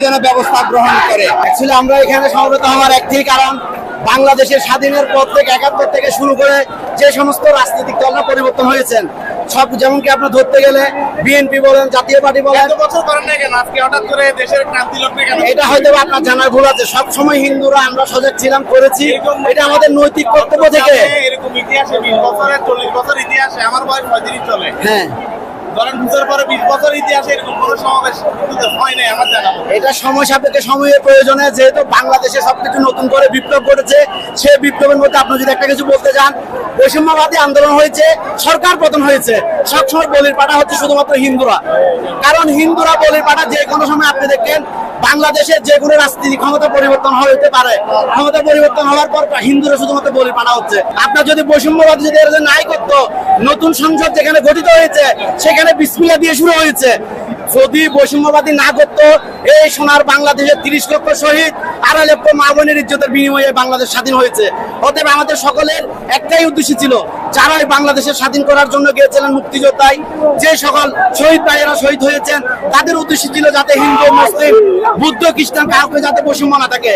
যেন ব্যবস্থা গ্রহণ করে। অ্যাকচুয়ালি আমরা এখানে সমবেত হওয়ার একটি কারণ বাংলাদেশের স্বাধীনের পর থেকে একাত্তর থেকে শুরু করে যে সমস্ত রাজনৈতিক দলরা পরিবর্তন হয়েছেন সব যেমন কি আপনার ধরতে গেলে বিএনপি বলেন জাতীয় পার্টি বলেন বছর করেন না কেন? আজকে হঠাৎ করে দেশের ক্রান্তি লগ্নে কেন? এটা হয়তো আপনার জানার ভুল আছে। সব সময় হিন্দুরা আমরা সজাগ ছিলাম করেছি। এটা আমাদের নৈতিক কর্তব্য থেকে। এরকম ইতিহাসে বছরের চল্লিশ বছর ইতিহাসে আমার বয়স পঁয়ত্রিশ চলে। হ্যাঁ। সরকার পতন হয়েছে। সবসময় বলির পাঠা হচ্ছে শুধুমাত্র হিন্দুরা। কারণ হিন্দুরা বলির পাঠা যে কোনো সময় আপনি দেখেন বাংলাদেশের যে কোনো রাজনীতি ক্ষমতা পরিবর্তন হতে পারে। ক্ষমতা পরিবর্তন হওয়ার পর হিন্দুরা শুধুমাত্র বলির পাঠা হচ্ছে। আপনার যদি বৈষম্যবাদ যদি নাই করতো নতুন সংসদ যেখানে গঠিত হয়েছে, সেখানে বিসমিল্লা দিয়ে শুরু হয়েছে। যদি বৈষম্যবাদী না করতো এই সোনার বাংলাদেশের তিরিশ লক্ষ শহীদ আড়াই লক্ষ মা বোনের ইজ্জতের বিনিময়ে বাংলাদেশ স্বাধীন হয়েছে। অতএব আমাদের সকলের একটাই উদ্দেশ্য ছিল, যারাই বাংলাদেশের স্বাধীন করার জন্য গিয়েছিলেন মুক্তিযোদ্ধায় যে সকল শহীদ ভাইয়েরা শহীদ হয়েছেন, তাদের উদ্দেশ্য ছিল যাতে হিন্দু, মুসলিম, বুদ্ধ, খ্রিস্টান কাউকে যাতে বৈষম্য না থাকে।